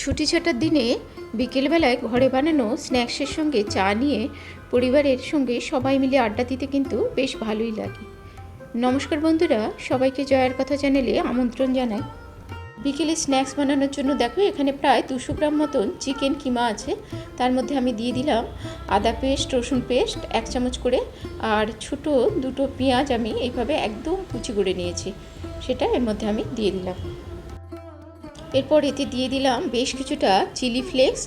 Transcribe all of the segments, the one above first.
ছুটি ছাটার দিনে বিকেলবেলায় ঘরে বানানো স্ন্যাক্সের সঙ্গে চা নিয়ে পরিবারের সঙ্গে সবাই মিলে আড্ডা দিতে কিন্তু বেশ ভালোই লাগে। নমস্কার বন্ধুরা, সবাইকে জয়ার কথা চ্যানেলে আমন্ত্রণ জানাই। বিকেলে স্ন্যাক্স বানানোর জন্য দেখো এখানে প্রায় দুশো গ্রাম মতন চিকেন কিমা আছে। তার মধ্যে আমি দিয়ে দিলাম আদা পেস্ট, রসুন পেস্ট এক চামচ করে আর ছোটো দুটো পেঁয়াজ আমি এইভাবে একদম কুচি করে নিয়েছি। সেটা এর মধ্যে আমি দিয়ে দিলাম। এরপর এতে দিয়ে দিলাম বেশ কিছুটা চিলি ফ্লেক্স।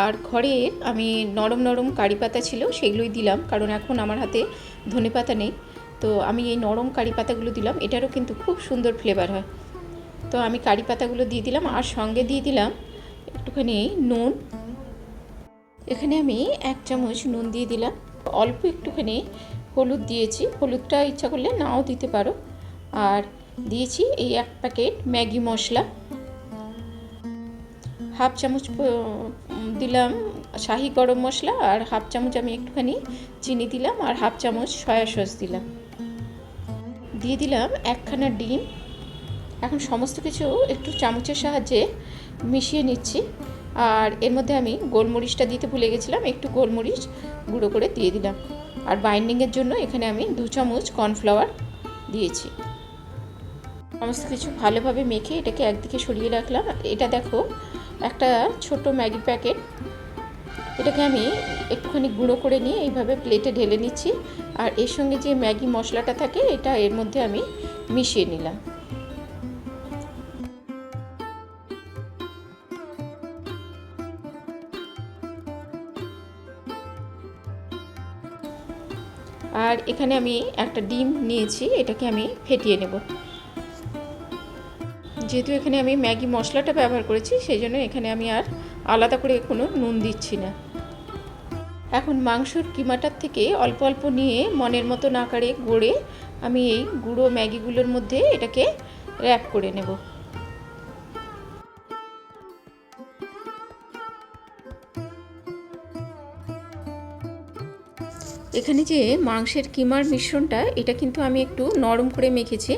আর ঘরে আমি নরম নরম কারি পাতা ছিল সেগুলোই দিলাম, কারণ এখন আমার হাতে ধনে পাতা নেই। তো আমি এই নরম কারি পাতাগুলো দিলাম, এটারও কিন্তু খুব সুন্দর ফ্লেভার হয়। তো আমি কারি পাতাগুলো দিয়ে দিলাম, আর সঙ্গে দিয়ে দিলাম একটুখানি নুন। এখানে আমি এক চামচ নুন দিয়ে দিলাম। অল্প একটুখানি হলুদ দিয়েছি, হলুদটা ইচ্ছা করলে নাও দিতে পারো। আর দিয়েছি এই এক প্যাকেট ম্যাগি মশলা। হাফ চামচ দিলাম শাহি গরম মশলা আর হাফ চামচ আমি একটুখানি চিনি দিলাম আর হাফ চামচ সয়া সস দিলাম। দিয়ে দিলাম একখানা ডিম। এখন সমস্ত কিছু একটু চামচের সাহায্যে মিশিয়ে নিচ্ছি। আর এর মধ্যে আমি গোলমরিচটা দিতে ভুলে গেছিলাম, একটু গোলমরিচ গুঁড়ো করে দিয়ে দিলাম। আর বাইন্ডিংয়ের জন্য এখানে আমি দু চামচ কর্নফ্লাওয়ার দিয়েছি। সমস্ত কিছু ভালোভাবে মেখে এটাকে একদিকে সরিয়ে রাখলাম। এটা দেখো একটা ছোট ম্যাগি প্যাকেট। এটাকে আমি একটুখানি গুঁড়ো করে নিয়ে এইভাবে প্লেটে ঢেলে নিচ্ছি। আর এর সঙ্গে যে ম্যাগি মশলাটা থাকে, এটা এর মধ্যে আমি মিশিয়ে নিলাম। আর এখানে আমি একটা ডিম নিয়েছি, এটাকে আমি ফেটিয়ে নেব। যেহেতু এখানে আমি ম্যাগি মশলাটা ব্যবহার করেছি সেই জন্য এখানে আমি আর আলাদা করে কোনো নুন দিচ্ছি না। এখন মাংসর কিমাটার থেকে অল্প অল্প নিয়ে মনের মতো আকারে গড়ে আমি এই গুঁড়ো ম্যাগিগুলোর মধ্যে এটাকে র্যাপ করে নেব। এখানে যে মাংসের কিমার মিশ্রণটা, এটা কিন্তু আমি একটু নরম করে মেখেছি।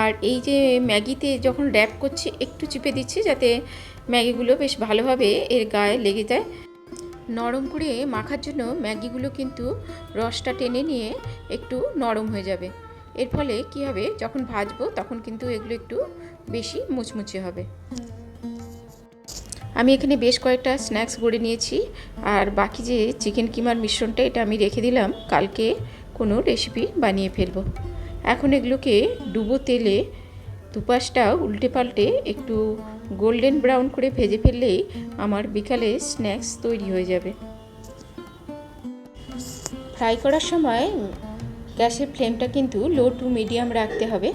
আর এই যে ম্যাগিতে যখন র্যাপ করছি, একটু চিপে দিচ্ছি যাতে ম্যাগিগুলো বেশ ভালোভাবে এর গায়ে লেগে যায়। নরম করে মাখার জন্য ম্যাগিগুলো কিন্তু রসটা টেনে নিয়ে একটু নরম হয়ে যাবে। এর ফলে কী হবে, যখন ভাজবো তখন কিন্তু এগুলো একটু বেশি মুচমুচে হবে। আমি এখানে বেশ কয়েকটা স্ন্যাক্স গড়ে নিয়েছি, আর বাকি যে চিকেন কিমার মিশ্রণটা, এটা আমি রেখে দিলাম। কালকে কোনো রেসিপি বানিয়ে ফেলব। এখন এগুলোকে ডুবো তেলে দুপাশটা উল্টে পাল্টে একটু গোল্ডেন ব্রাউন করে ভেজে ফেললেই আমার বিকালে স্ন্যাক্স তৈরি হয়ে যাবে। ফ্রাই করার সময় গ্যাসের ফ্লেমটা কিন্তু লো টু মিডিয়াম রাখতে হবে,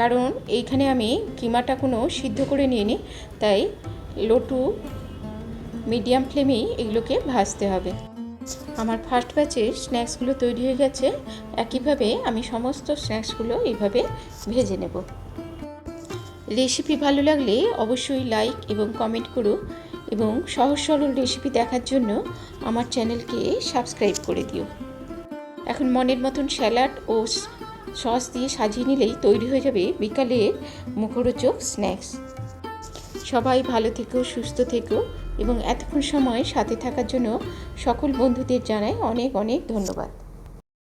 কারণ এইখানে আমি কিমাটা কোনো সিদ্ধ করে নিয়ে নিই তাই লো টু মিডিয়াম ফ্লেমেই এগুলোকে ভাজতে হবে। আমার ফার্স্ট ব্যাচের স্ন্যাক্সগুলো তৈরি হয়ে গেছে। একইভাবে আমি সমস্ত স্ন্যাক্সগুলো এইভাবে ভেজে নেব। রেসিপি ভালো লাগলে অবশ্যই লাইক এবং কমেন্ট করো এবং সহজ সরল রেসিপি দেখার জন্য আমার চ্যানেলকে সাবস্ক্রাইব করে দিও। এখন মনের মতন স্যালাড ও সস দিয়ে সাজিয়ে নিলেই তৈরি হয়ে যাবে বিকালের মুখরোচক স্ন্যাক্স। সবাই ভালো থেকো, সুস্থ থেকো এবং এতক্ষণ সময় সাথে থাকার জন্য সকল বন্ধুদের জানাই অনেক অনেক ধন্যবাদ।